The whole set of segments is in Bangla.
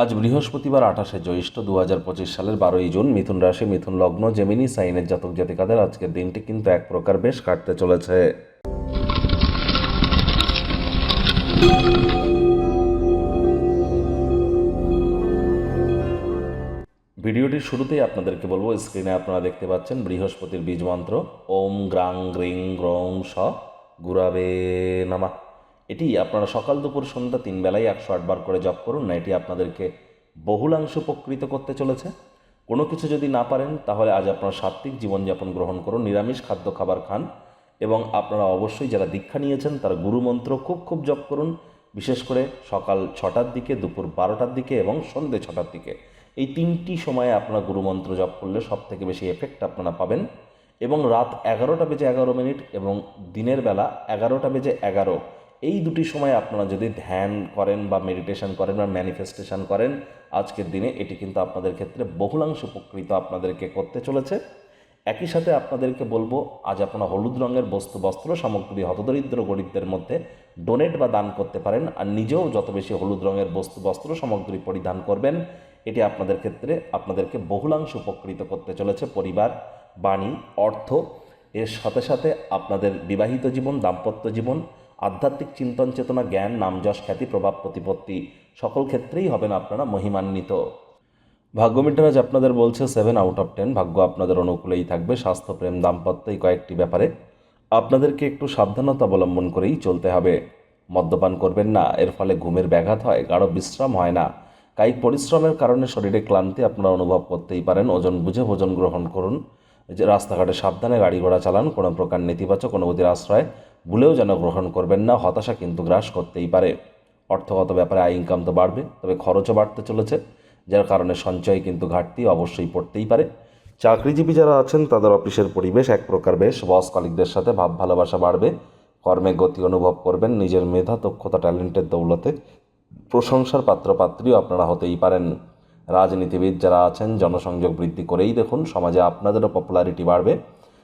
আজ বৃহস্পতিবার আঠাশে জ্যৈষ্ঠ দু হাজার পঁচিশ সালের বারোই জুন মিথুন রাশি, মিথুন লগ্ন, জেমিনি, সাইনের জাতক জাতিকাদের আজকের দিনটি কিন্তু এক প্রকার বেশ কাটতে চলেছে। ভিডিওটির শুরুতেই আপনাদেরকে বলব, স্ক্রিনে আপনারা দেখতে পাচ্ছেন বৃহস্পতির বীজ মন্ত্র, ওম গ্রাং গ্রিং গ্রং স গুরাবে নামা। এটি আপনারা সকাল দুপুর সন্ধ্যা তিন বেলায় একশো আটবার করে জপ করুন না, এটি আপনাদেরকে বহুলাংশ উপকৃত করতে চলেছে। কোনো কিছু যদি না পারেন, তাহলে আজ আপনারা সাত্ত্বিক জীবনযাপন গ্রহণ করুন, নিরামিষ খাদ্য খাবার খান এবং আপনারা অবশ্যই যারা দীক্ষা নিয়েছেন, তারা গুরুমন্ত্র খুব খুব জপ করুন, বিশেষ করে সকাল ছটার দিকে, দুপুর বারোটার দিকে এবং সন্ধ্যে ছটার দিকে। এই তিনটি সময়ে আপনারা গুরুমন্ত্র জপ করলে সব থেকে বেশি এফেক্ট আপনারা পাবেন এবং রাত এগারোটা বেজে এগারো মিনিট এবং দিনের বেলা এগারোটা বেজে এগারো এই দুটি সময় আপনারা যদি ধ্যান করেন বা মেডিটেশন করেন বা ম্যানিফেস্টেশন করেন, আজকের দিনে এটি কিন্তু আপনাদের ক্ষেত্রে বহুলাংশ উপকৃত আপনাদেরকে করতে চলেছে। একই সাথে আপনাদেরকে বলব, আজ আপনারা হলুদ রঙের বস্তু, বস্ত্র সামগ্রী, হতদরিদ্র গরিবদের মধ্যে ডোনেট বা দান করতে পারেন আর নিজেও যত বেশি হলুদ রঙের বস্তু, বস্ত্র সামগ্রী পরিধান করবেন, এটি আপনাদের ক্ষেত্রে আপনাদেরকে বহুলাংশ উপকৃত করতে চলেছে পরিবার, বাণী, অর্থ, এর সাথে সাথে আপনাদের বিবাহিত জীবন, দাম্পত্য জীবন আধ্যাত্মিক চিন্তন চেতনা জ্ঞান নামযশ খ্যাতি, প্রভাব, প্রতিপত্তি, সকল ক্ষেত্রেই হবেন আপনারা মহিমান্বিত। ভাগ্য মিটারাজ আপনাদের বলছে সেভেন আউট অফ টেন ভাগ্য আপনাদের অনুকূলেই থাকবে, স্বাস্থ্য, প্রেম, দাম্পত্য এই কয়েকটি ব্যাপারে। আপনাদেরকে একটু সাবধানতা অবলম্বন করেই চলতে হবে। মদ্যপান করবেন না, এর ফলে ঘুমের ব্যাঘাত হয়, গাঢ় বিশ্রাম হয় না। কায়িক পরিশ্রমের কারণে শরীরে ক্লান্তি আপনারা অনুভব করতেই পারেন, ওজন বুঝে ভোজন গ্রহণ করুন। যে রাস্তাঘাটে সাবধানে গাড়ি ঘোড়া চালান, কোনো প্রকার নেতিবাচক অনুভূতির আশ্রয় ভুলেও যেন গ্রহণ করবেন না, হতাশা কিন্তু গ্রাস করতেই পারে। অর্থগত ব্যাপারে আয় ইনকাম তো বাড়বে, তবে খরচও বাড়তে চলেছে, যার কারণে সঞ্চয় কিন্তু ঘাটতি অবশ্যই পড়তেই পারে। চাকরিজীবী যারা আছেন, তাদের অফিসের পরিবেশ এক প্রকার বেশ। বস কলিকদের সাথে ভাব ভালোবাসা বাড়বে, কর্মে গতি অনুভব করবেন, নিজের মেধা, দক্ষতা, ট্যালেন্টের দৌলতে প্রশংসার পাত্রপাত্রীও আপনারা হতেই পারেন। রাজনীতিবিদ যারা আছেন, জনসংযোগ বৃদ্ধি করেই দেখুন, সমাজে আপনাদেরও পপুলারিটি বাড়বে।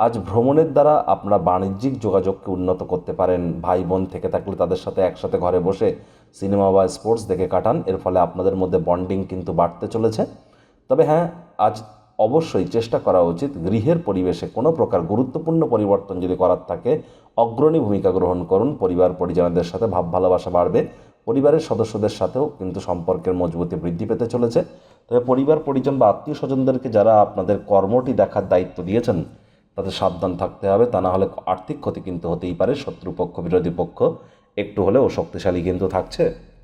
আজ ভ্রমণের দ্বারা আপনারা বাণিজ্যিক যোগাযোগকে উন্নত করতে পারেন। ভাই বোন থেকে থাকলে তাদের সাথে একসাথে ঘরে বসে সিনেমা বা স্পোর্টস দেখে কাটান। এর ফলে আপনাদের মধ্যে বন্ডিং কিন্তু বাড়তে চলেছে। তবে হ্যাঁ আজ অবশ্যই চেষ্টা করা উচিত গৃহের পরিবেশে কোনো প্রকার গুরুত্বপূর্ণ পরিবর্তন যদি করার থাকে, অগ্রণী ভূমিকা গ্রহণ করুন। পরিবার, পরিজনদের সাথে ভাব ভালোবাসা বাড়বে। পরিবারের সদস্যদের সাথেও কিন্তু সম্পর্কের মজবুতি বৃদ্ধি পেতে চলেছে। তবে পরিবার, পরিজন বা আত্মীয় স্বজনদেরকে যারা আপনাদের কর্মটি দেখার দায়িত্ব দিয়েছেন তাদের সাবধান থাকতে হবে। তা না হলে আর্থিক ক্ষতি কিন্তু হতেই পারে। শত্রুপক্ষ, বিরোধী পক্ষ, একটু হলেও শক্তিশালী কিন্তু থাকছে।